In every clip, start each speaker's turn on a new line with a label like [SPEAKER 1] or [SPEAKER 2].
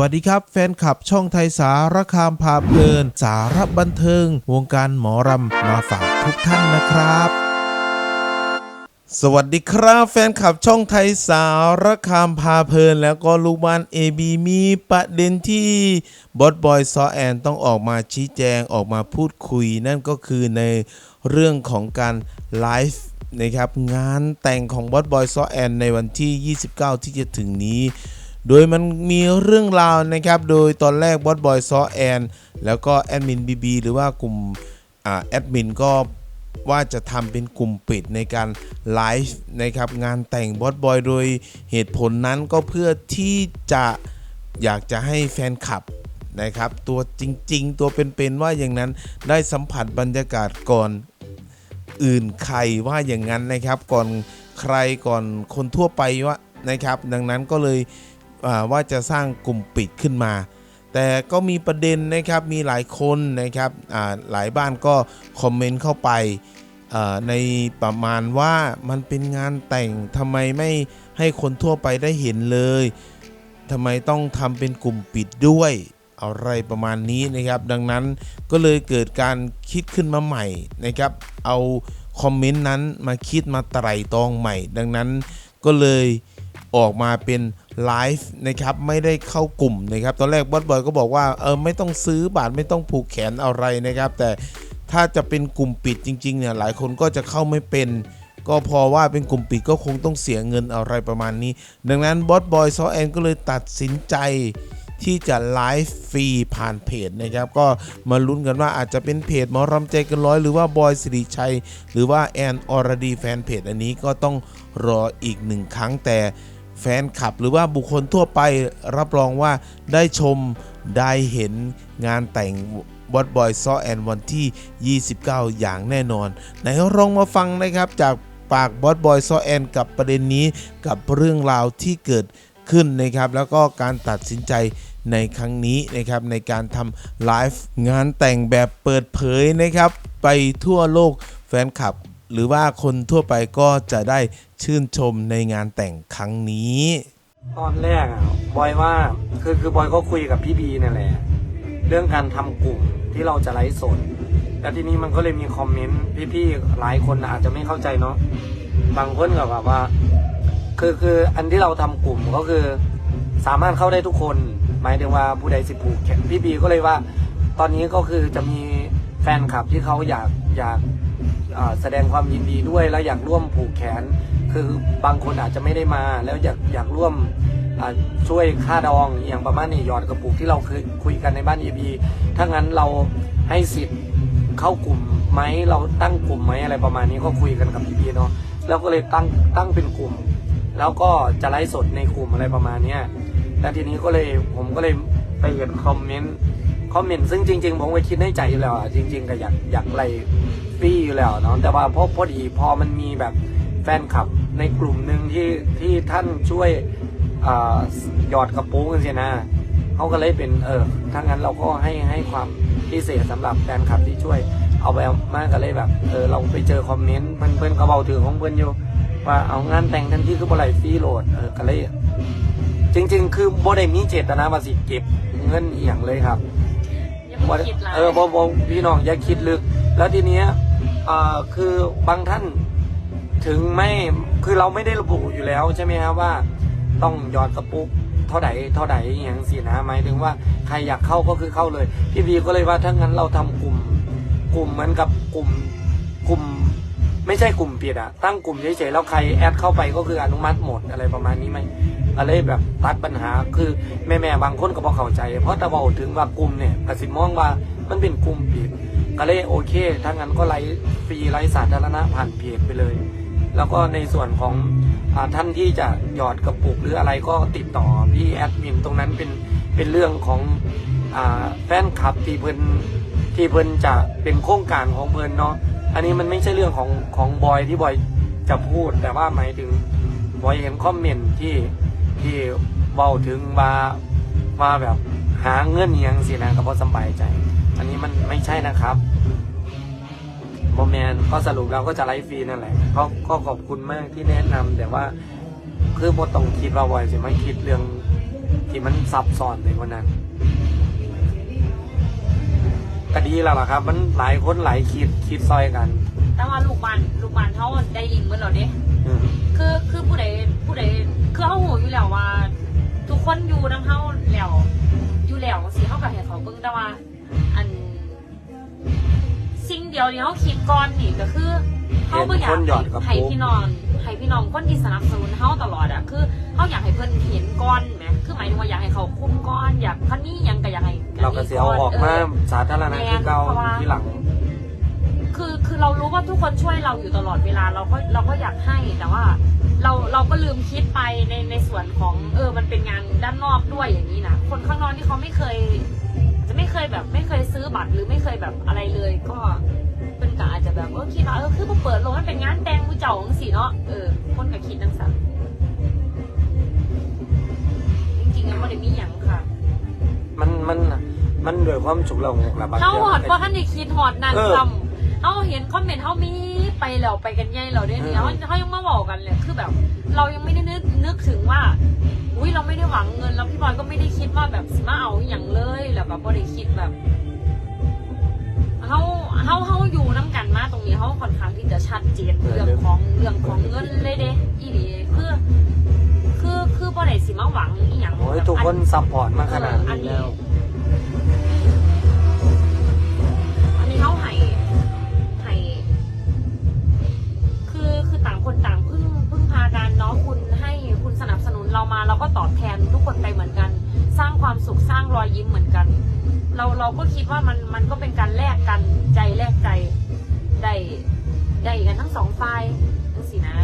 [SPEAKER 1] วัสดีครับ แฟนคลับช่องไทยสารคามพาเพลิน สารบันเทิง วงการหมอรำมาฝากทุกท่านนะครับสวัสดีครับแฟนคลับช่องไทยสารคามพาเพลิน แล้วก็ลูกบ้าน AB มีประเด็นที่บอสบอยซอแอนต้องออกมาชี้แจงออกมาพูดคุย นั่นก็คือในเรื่องของการไลฟ์นะครับงานแต่งของบอสบอยซอแอนในวันที่ 29 ที่จะถึงนี้ โดยมันมีเรื่องราวนะครับ โดยตอนแรกบอสบอยซอแอนแล้วก็แอดมินบีบีหรือว่ากลุ่มอแอดมินก็ว่าจะทำเป็นกลุ่มปิดในการไลฟ์นะครับงานแต่งบอสบอยโดยเหตุผลนั้นก็เพื่อที่จะอยากจะให้แฟนคลับนะครับ ตัวจริง ๆ ตัวเป็นๆว่าอย่างนั้นได้สัมผัสบรรยากาศก่อนอื่นใครว่าอย่างนั้นนะครับ ก่อนใครก่อนคนทั่วไปว่านะครับ ดังนั้นก็เลย ว่าจะสร้างกลุ่มปิดขึ้นมา แต่ก็มีประเด็นนะครับมีหลายคนนะครับหลายบ้านก็คอมเมนต์เข้าไปในประมาณว่ามันเป็นงานแต่งทำไมไม่ให้คนทั่วไปได้เห็นเลยทำไมต้องทำเป็นกลุ่มปิดด้วยอะไรประมาณนี้นะครับ ดังนั้นก็เลยเกิดการคิดขึ้นมาใหม่นะครับ เอาคอมเมนต์นั้นมาคิดมาไตร่ตรองใหม่ ดังนั้นก็เลยออกมาเป็น ไลฟ์นะครับไม่ได้เข้ากลุ่มนะครับตอนแรกบอสบอยก็บอกว่าเออไม่ต้องซื้อบัตรไม่ต้องผูกแขนอะไรนะครับ แต่ถ้าจะเป็นกลุ่มปิดจริงๆเนี่ยหลายคนก็จะเข้าไม่เป็น ก็พอว่าเป็นกลุ่มปิดก็คงต้องเสียเงินอะไรประมาณนี้ ดังนั้นบอสบอยซอแอนก็เลยตัดสินใจที่จะไลฟ์ฟรีผ่านเพจนะครับก็มาลุ้นกันว่าอาจจะเป็นเพจหมอรำใจกันร้อย หรือว่าบอยสิริชัย หรือว่าแอนอรดีแฟนเพจอันนี้ก็ต้องรออีกหนึ่งครั้งแต่ แฟนคลับหรือว่าบุคคลทั่วไปรับรองว่าได้ชมได้เห็นงานแต่งบอสบอยซอแอนวันที่ 29 อย่างแน่นอนไหนลองมาฟังนะครับจากปากบอสบอยซอแอนกับประเด็นนี้กับเรื่องราวที่เกิดขึ้นนะครับ แล้วก็การตัดสินใจในครั้งนี้นะครับ ในการทำไลฟ์งานแต่งแบบเปิดเผยนะครับ ไปทั่วโลกแฟนคลับ หรือว่าคนทั่วไปก็จะได้ชื่นชมในงานแต่งครั้งนี้
[SPEAKER 2] ตอนแรกอะบอยว่าคือคือบอยก็คุยกับพี่บีเนี่ยแหละเรื่องการทำกลุ่มที่เราจะไลฟ์สดแล้วทีนี้มันก็เลยมีคอมเมนต์พี่ๆหลายคนอาจจะไม่เข้าใจเนาะบางคนก็แบบว่า คือคืออันที่เราทำกลุ่มก็คือ สามารถเข้าได้ทุกคน หมายถึงว่าผู้ใดสิบผูกแขนพี่บีก็เลยว่า ตอนนี้ก็คือจะมีแฟนคลับที่เขาอยากอยาก แสดงความยินดีด้วยแล้วอยากร่วมผูกแขน คือบางคนอาจจะไม่ได้มา แล้วอยากอยากร่วมช่วยค่าดองอย่างประมาณนี้หยอดกระปุกที่เราเคยคุยกันในบ้านเอบีถ้างั้นเราให้สิทธิ์เข้ากลุ่มไหมเราตั้งกลุ่มไหมอะไรประมาณนี้ก็คุยกันกับพี่บีเนาะแล้วก็เลยตั้งตั้งเป็นกลุ่ม แล้วก็จะไลฟ์สดในกลุ่มอะไรประมาณเนี้ยแล้วทีนี้ก็เลยผมก็เลยไปเห็นคอมเมนต์คอมเมนต์ซึ่งจริง ๆ ผมก็คิดในใจอยู่แล้วอะจริง ๆ ก็อยากอยากไล่ฟ รีอยู่แล้วเนาะแต่ว่าพอพอดีพอมันมีแบบแฟนคลับในกลุ่มหนึ่งที่ที่ท่านช่วยอาหยอดกระปุกกันสินะเขาก็เลยเป็นเออถ้างั้นเราก็ให้ให้ความพิเศษสำหรับแฟนคลับที่ช่วย เอาไปเอามากก็เลยแบบเออเราไปเจอคอมเมนต์เพื่อนเพื่อนกระเบาถือของเพื่อนอยู่ว่าเอางานแต่งทันทีคือบ่ไหลฟรีโหลดเออก็เลยจริง ๆ คือบ่ได้มีเจตนาว่าสิเก็บเงินเอียงเลยครับ
[SPEAKER 3] ยังไม่คิดร้าย
[SPEAKER 2] เออบอบพี่น้องอย่าคิดลึก แล้วทีเนี้ย อ่าคือบางท่านถึงไม่คือเราไม่ได้ระบุอยู่แล้วใช่ไหมครับว่า ต้องยอดกระปุกเท่าไหร่เท่าไหร่อย่างสินะหมายถึงว่าใครอยากเข้าก็คือเข้าเลย พี่บีก็เลยว่าถ้างั้นเราทำกลุ่ม กลุ่มเหมือนกับกลุ่มกลุ่ม ไม่ใช่กลุ่มปิดอะตั้งกลุ่มเฉยๆแล้วใครแอดเข้าไปก็คืออนุมัติหมดอะไรประมาณนี้ไหมอะไรแบบตัดปัญหาคือแม่ๆบางคนก็บอเข้าใจ เพราะตะบอกถึงว่ากลุ่มเนี่ยกระสิมองว่ามันเป็นกลุ่มปิด ก็เลยโอเคถ้างั้นก็ไลฟ์ฟรีไลฟ์สาธารณะผ่านเพจไปเลย แล้วก็ในส่วนของอท่านที่จะหยอดกระปุกหรืออะไรก็ติดต่อพี่แอดมินตรงนั้นเป็นเป็นเรื่องของอแฟนคลับที่เพิ่นที่เพิ่นจะเป็นโครงการของเพิ่นเนาะอันนี้มันไม่ใช่เรื่องของของบอยที่บอยจะพูด แต่ว่าหมายถึงบอยเห็นคอมเมนต์ที่ที่เบาถึงว่าว่าแบบหาเงินอิหยังสินะก็เพราะสบายใจ อันนี้มันไม่ใช่นะครับบอแมนก็สรุปเราก็จะไลฟ์ฟรีนั่นแหละก็ก็ขอบคุณมากที่แนะนำแต่ว่าคือบ่ต้องคิดว่าบอยสิมาคิดเรื่องที่มันซับซ้อนในวันนั้นก็ดีแล้วล่ะครับ มันหลายคนหลายคิดคิดซอยกัน
[SPEAKER 3] แต่ว่าลูกบ้านลูกบ้านเขาได้ลิงก์เมื่อเราเด้
[SPEAKER 2] อืม
[SPEAKER 3] คือคือผู้ใดผู้ใดคือเขาหูอยู่แล้วว่า ทุกคนอยู่น้ำเขาแล้วอยู่แล้วสิเขากับเห็นเขาเบิ่งแต่ว่าอัน สิ่งเดียวที่เขาคิดก่อนนี่ก็คือเขาบ่อยาก
[SPEAKER 2] เห็นคนหยอดกระ
[SPEAKER 3] ให้
[SPEAKER 2] ปุก
[SPEAKER 3] พี่น้องให้พี่น้องคนที่สนับสนุนเขาตลอดอะคือเขาอยากให้เพิ่นเห็นก้อนไหมคือหมายถึงว่าอยากให้เขาคุ้มก้อนอยากคันนี้ยังก็อยากให้
[SPEAKER 2] เราก็เสียเอาออกมา
[SPEAKER 3] เออ
[SPEAKER 2] สาธารณะที่เก่าที่หลัง
[SPEAKER 3] คือคือเรารู้ว่าทุกคนช่วยเราอยู่ตลอดเวลาเราก็เราก็อยากให้แต่ว่า เราเราก็ลืมคิดไปในในส่วนของเออมันเป็นงานด้านนอกด้วยอย่างนี้นะคนข้างนอกที่เขาไม่เคยจะ ไม่เคยแบบ ไม่เคยซื้อบัตรหรือไม่เคยแบบอะไรเลยก็เป็นกะอาจจะแบบเออคิดว่าเออคือพอเปิดโรงมันเป็นงานแต่งมือเจ้าของสิเนาะเออคนก็คิดนั่งสัจริงๆแล้วไม่ได้มีอย่างค่ะ
[SPEAKER 2] มันมันมันด้วยความฉุกละหกละบาง
[SPEAKER 3] เขาหอด
[SPEAKER 2] เป็น
[SPEAKER 3] เพราะท่านได้คิดหอดนั่น
[SPEAKER 2] เออ
[SPEAKER 3] คำ เขาเห็นคอมเมนต์เขามีไปแล้วไปกันใหญ่เราได้เนี่ย
[SPEAKER 2] เออ
[SPEAKER 3] เขาเขายังมาบอกกันเลยคือแบบ เรายังไม่ได้นึกนึกถึงว่าอุ้ยเราไม่ได้หวังเงินแล้วพี่บอยก็ไม่ได้คิดว่าแบบสิมาเอาอหย่างเลยแล้วแบบบ่ได้คิดแบบเขาเขาเขาอยู่น้ำกันมาตรงนี้เขาค่อนข้างที่จะชัดเจนเรื่องของเรื่องของเงินเลยเด้อีหลีคือคือคือบ่ได้สิมาหวังอีหยัง
[SPEAKER 2] โอ้ยทุกคนซัพพอร์ตมาขนาด
[SPEAKER 3] อัน
[SPEAKER 2] นี้
[SPEAKER 3] นี้
[SPEAKER 2] แล้ว
[SPEAKER 3] สร้างรอยยิ้มเหมือนกัน เราเราก็คิดว่ามันมันก็เป็นการแลกกันใจแลกใจได้ได้กันทั้งสองฝ่ายนั่นสินะ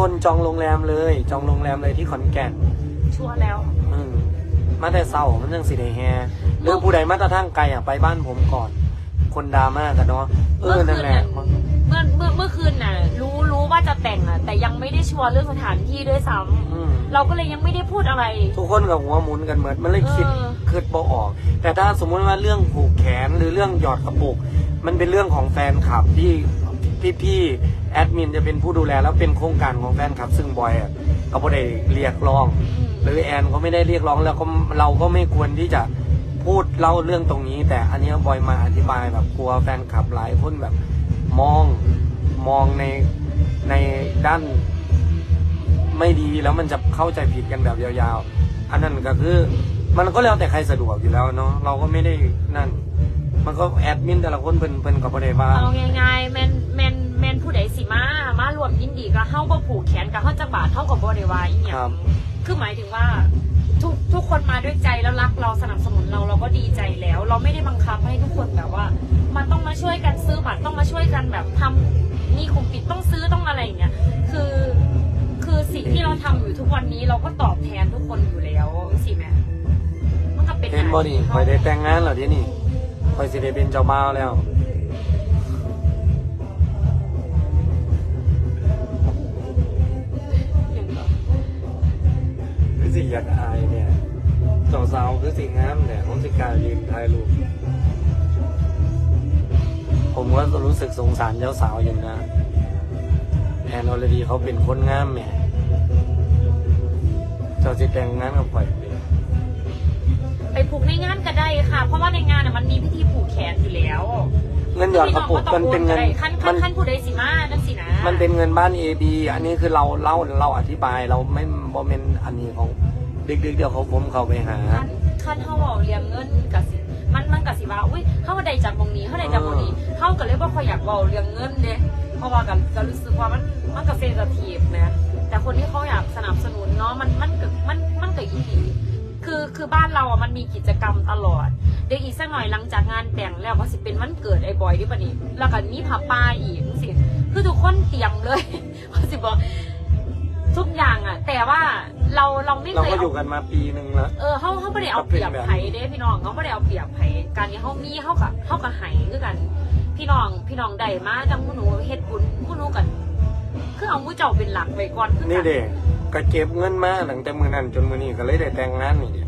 [SPEAKER 2] คือทุกคนจองโรงแรมเลย จองโรงแรมเลยที่ขอนแก่น
[SPEAKER 3] ชั่วแล้ว
[SPEAKER 2] อืมมาแต่เศร้ามันยังสิได้แฮหรือผู้ใดมาแตะทางไกลอะไปบ้านผมก่อน คนดราม่ากันเนาะเออนั่นแหละ
[SPEAKER 3] เมื่อเมื่อเมื่อคืนน่ะ รู้รู้ว่าจะแต่งอะ แต่ยังไม่ได้ชัวร์เรื่องสถานที่ด้วยซ้ำ
[SPEAKER 2] อืม
[SPEAKER 3] เราก็เลยยังไม่ได้พูดอะไร
[SPEAKER 2] ทุกคนกับหัวหมุนกันเหมือนมันเลยคิด
[SPEAKER 3] เออ
[SPEAKER 2] คิดบ่ออก แต่ถ้าสมมติว่าเรื่องผูกแขนหรือเรื่องหยอดกระปุก มันเป็นเรื่องของแฟนคลับที่ พี่พี่ๆแอดมินจะเป็นผู้ดูแลแล้วเป็นโครงการของแฟนคลับ ซึ่งบอยอะก็ไม่ได้เรียกร้อง หรือแอนก็ไม่ได้เรียกร้องแล้วก็เราก็ไม่ควรที่จะพูดเล่าเรื่องตรงนี้ แต่อันเนี้ยบอยมาอธิบายแบบกลัวแฟนคลับหลายคนแบบมองมองในในด้าน ไม่ดีแล้วมันจะเข้าใจผิดกันแบบยาวๆ อันนั้นก็คือ มันก็แล้วแต่ใครสะดวกอยู่แล้วเนาะเราก็ไม่ได้นั่น มันก็แอดมินแต่ละคนเพิ่นเพิ่นกับประเดี๋ยวว่า
[SPEAKER 3] เอาง่ายๆแมนแมนแมนผู้ใดสิมามารวมยินดีก็เฮาบ่ผูกแขนกับเฮาจักบาทเท่ากับบ่ได้ว่าอีหยั
[SPEAKER 2] ครั
[SPEAKER 3] ง
[SPEAKER 2] บ
[SPEAKER 3] คือหมายถึงว่าทุกทุกคนมาด้วยใจแล้วรักเราสนับสนุนเราเราก็ดีใจแล้ว เราไม่ได้บังคับให้ทุกคนแบบว่า มันต้องมาช่วยกันซื้อบัตรต้องมาช่วยกันแบบทำนี่คุมปิดต้องซื้อต้องอะไรอย่างเงี้ยคือคือสิ่งที่เราทำอยู่ทุกวันนี้เราก็ตอบแทนทุกคนอยู่แล้วสิแม่มันก็เป็น
[SPEAKER 2] เห็นบ่นี่คอยได้แต่งงานแล้วเดี๋ยวนี้ค อยสิได้เป็นเจ้าบ่าแล้วคือสิอยากอายเนี่ยเจ้าสาวคือสิงามเนี่ยผมสิกล้ารยืนถ่ายรูปผมก็รู้สึกสงสารเจ้าสาวอยู่นะแอนอลดีเขาเป็นคนงามแหม่เจ้าสิแต่งงานกับข่อย
[SPEAKER 3] กในงานก็ได้ค่ะ เพราะว่าในงานน่ะมันมีพิธีผูกแขนอยู่แล้ว
[SPEAKER 2] เงินหยอดกระปุกมันเป็นเงิน
[SPEAKER 3] ขั้น
[SPEAKER 2] มั
[SPEAKER 3] ขั้น
[SPEAKER 2] น
[SPEAKER 3] ขั้นผู้ใดสิมานั่นสินะ
[SPEAKER 2] มันเป็นเงินบ้านเอบีอันนี้คือเราเล่าเราอธิบายเราไม่บอมเมนอันนี้ของดึกๆเดี๋ยวเขาผมเขาไปหา
[SPEAKER 3] ขั้นขั้นเฮาเอาเรียงเงินกับสิมันมันกับสิว่าอุ้ยเฮาได้จากวงนี้เฮาได้จากวงนี้เฮาก็เลยบ่ค่อยอยากเว้าเรื่องเงินเด้เพราะว่ากันก็รู้สึกว่ามันมันก็เซนซิทีฟนะแต่คนที่เขาอยากสนับสนุนเนาะมันมันก็มันมันก็อีดี คือคือบ้านเราอะมันมีกิจกรรมตลอด เดี๋ยวอีกสักหน่อยหลังจากงานแต่งแล้วก็สิเป็นวันเกิดไอ้บอยดิปะนี่แล้วก็มีผับปาอีกสิคือทุกคนเตรียมเลยว่าสิบอกทุกอย่างอะ แต่ว่าเราเราไม่
[SPEAKER 2] เรา
[SPEAKER 3] เคย
[SPEAKER 2] ก็
[SPEAKER 3] เอา
[SPEAKER 2] อยู่กันมาปีหนึ่งแล้ว
[SPEAKER 3] เออเขาเขาไม่ได้เอาเปรียบไผเด้พี่น้องเขาไม่ได้เอาเปรียบไผการที่เขามีเขากับเขากับไห้คือกัน พี่น้องพี่น้องใดมาจังผู้หนูเฮ็ดบุญผู้หนูกันคือเอาผู้เจ้าเป็นหลักไว้ก่อนคือ
[SPEAKER 2] นี่
[SPEAKER 3] กัน
[SPEAKER 2] เด็กก็เก็บเงินมาตั้งแต่มือนั้นจนมือนี้ก็เลยได้แต่งงานนี่เด็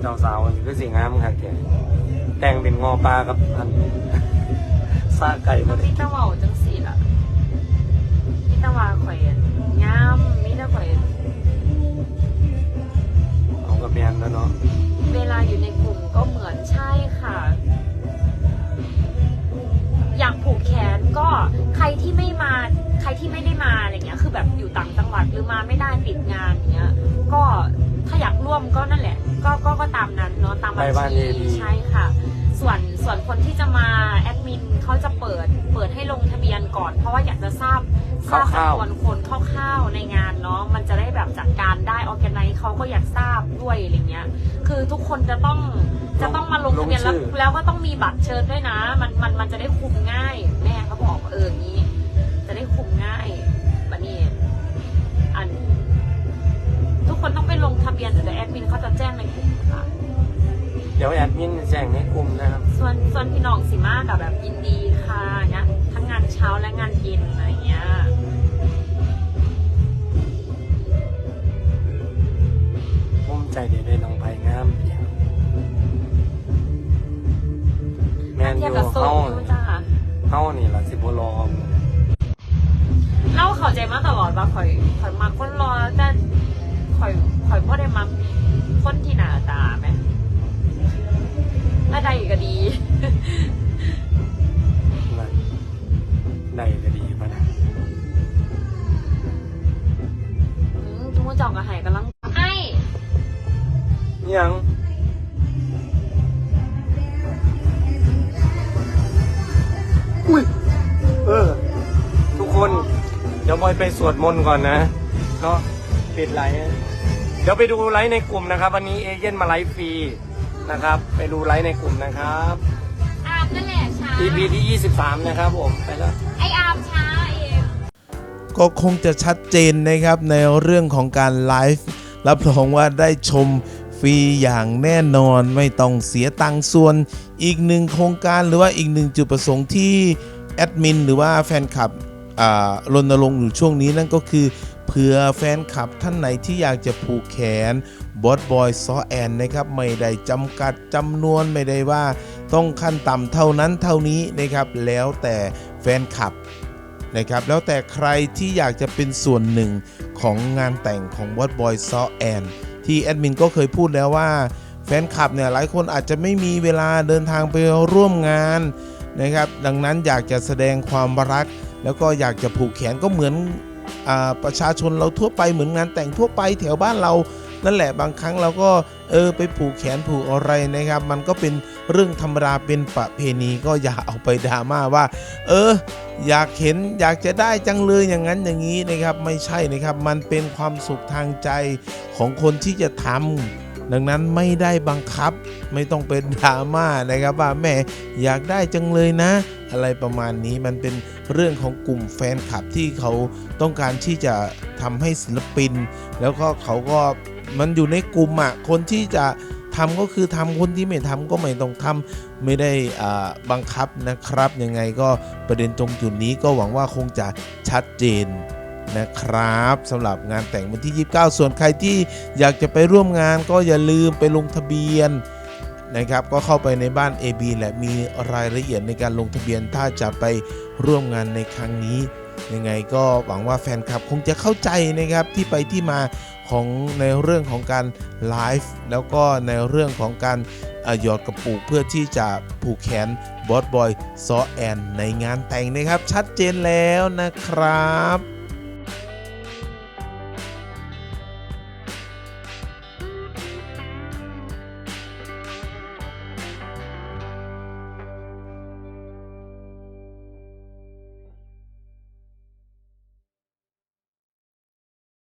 [SPEAKER 2] เจ้าสาวนี่ก็สิงามครับแกแต่งเป็นงอปลากับอันซาไก่
[SPEAKER 3] มั
[SPEAKER 2] มาน
[SPEAKER 3] มีแตะเว้าจังสี่ล่ะมีแตะว่าข่อยงามมีแต่ข่อย
[SPEAKER 2] เอากับแมนแล้วเนาะ
[SPEAKER 3] เวลาอยู่ในกลุ่มก็เหมือนใช่ บ้านที
[SPEAKER 2] AB
[SPEAKER 3] ใช่ค่ะ ส่วนส่วนคนที่จะมาแอดมินเขาจะเปิดเปิดให้ลงทะเบียนก่อน เพราะว่าอยากจะทราบทราบ
[SPEAKER 2] คร่าวๆ
[SPEAKER 3] จำนวนคนคร่าวๆในงานเนาะมันจะได้แบบจัดการได้ออแกไนเขาก็อยากทราบด้วยอะไรเงี้ย คือทุกคนจะต้องจะต้องมาลงทะเบียนแล้ว
[SPEAKER 2] ลงชื่อ
[SPEAKER 3] แล้วก็ต้องมีบัตรเชิญด้วยนะ มันมันมันจะได้คุมง่าย แม่เขาบอกว่าเอออย่างนี้ จะได้คุมง่ายแบบนี้อัน ทุกคนต้องไปลงทะเบียนเดี๋ยวแอดมินเขาจะแจ้งในกลุ่มค่ะ
[SPEAKER 2] เดี๋ยวแอดมินแจ้งในกลุ่มนะครับ
[SPEAKER 3] ส่วนส่วนพี่น้องสิมากับแบบยินดีค่ะเนี่ยทั้งงานเช้าและงานเย็นอะไรเงี้ย
[SPEAKER 2] ภูมิใจเด็ได้น้องไผ่งามเดียวแมนอ
[SPEAKER 3] เทียบ
[SPEAKER 2] ยู่
[SPEAKER 3] กับโซ่
[SPEAKER 2] เฮา
[SPEAKER 3] อยู่จ้า
[SPEAKER 2] เฮานี่ล่ะสิบ่รอ
[SPEAKER 3] เล่าเข้าใจมาตลอดว่าข่อยข่อยมาคนรอแต่ข่อยข่อยพ่ได้มาคนที่หน้าตาไหม ถ้าได้ก็ดี
[SPEAKER 2] นั่นได้ก็ดีปะนะ
[SPEAKER 3] อืมทุกคนจองกับหายกำลังไอ้
[SPEAKER 2] ยังอุ้ยเออ ทุกคน เดี๋ยวบอยไปสวดมนต์ก่อนนะเนาะปิดไลฟ์เดี๋ยวไปดูไลฟ์ในกลุ่มนะครับ วันนี้เอเย่นมาไลฟ์ฟรี นะครับ ไปดูไลฟ์ในกลุ่มนะครับ
[SPEAKER 3] อาร์มนั่นแหละช้า
[SPEAKER 2] EP ที่ 23 นะครับผมไปแล้ว
[SPEAKER 3] ไออาร์มช้าเอง
[SPEAKER 1] ก็คงจะชัดเจนนะครับในเรื่องของการไลฟ์รับรองว่าได้ชมฟรีอย่างแน่นอนไม่ต้องเสียตังค์ส่วนอีกหนึ่งโครงการหรือว่าอีกหนึ่งจุดประสงค์ที่แอดมินหรือว่าแฟนคลับอ่ารณรงค์อยู่ช่วงนี้นั่นก็คือเผื่อแฟนคลับท่านไหนที่อยากจะผูกแขน บอสบอยซอแอนนะครับไม่ได้จำกัดจำนวนไม่ได้ว่า ต้องขั้นต่ำเท่านั้นเท่านี้นะครับแล้วแต่แฟนคลับนะครับแล้วแต่ใครที่อยากจะเป็นส่วนหนึ่งของงานแต่งของวอตบอยซอแอนที่แอดมินก็เคยพูดแล้วว่าแฟนคลับเนี่ยหลายคนอาจจะไม่มีเวลาเดินทางไปร่วมงานนะครับดังนั้นอยากจะแสดงความรัก แล้วก็อยากจะผูกแขนก็เหมือนอประชาชนเราทั่วไปเหมือนงานแต่งทั่วไปแถวบ้านเรา นั่นแหละบางครั้งเราก็เออไปผูกแขนผูกอะไรนะครับ มันก็เป็นเรื่องธรรมดาเป็นประเพณีก็อย่าเอาไปดราม่าว่า เออ อยากเห็นอยากจะได้จังเลยอย่างนั้นอย่างนี้นะครับ ไม่ใช่นะครับ มันเป็นความสุขทางใจของคนที่จะทำดังนั้นไม่ได้บังคับไม่ต้องเป็นดราม่านะครับว่าแม่อยากได้จังเลยนะ อะไรประมาณนี้มันเป็นเรื่องของกลุ่มแฟนคลับที่เขาต้องการที่จะทำให้ศิลปิน แล้วก็เขาก็ มันอยู่ในกลุ่มอะคนที่จะทำก็คือทำคนที่ไม่ทำก็ไม่ต้องทำไม่ได้อ่าบังคับนะครับ ยังไงก็ประเด็นตรงจุดนี้ก็หวังว่าคงจะชัดเจนนะครับสำหรับงานแต่งวันที่ 29 ส่วนใครที่อยากจะไปร่วมงานก็อย่าลืมไปลงทะเบียนนะครับก็เข้าไปในบ้าน AB แหละมีรายละเอียดในการลงทะเบียนถ้าจะไปร่วมงานในครั้งนี้ ยังไงก็หวังว่าแฟนคลับคงจะเข้าใจนะครับที่ไปที่มา ของในเรื่องของการไลฟ์แล้วก็ในเรื่องของการหยอดกระปุกเพื่อที่จะผูกแขนบอสบอยซอแอนในงานแต่งนะครับ ชัดเจนแล้วนะครับ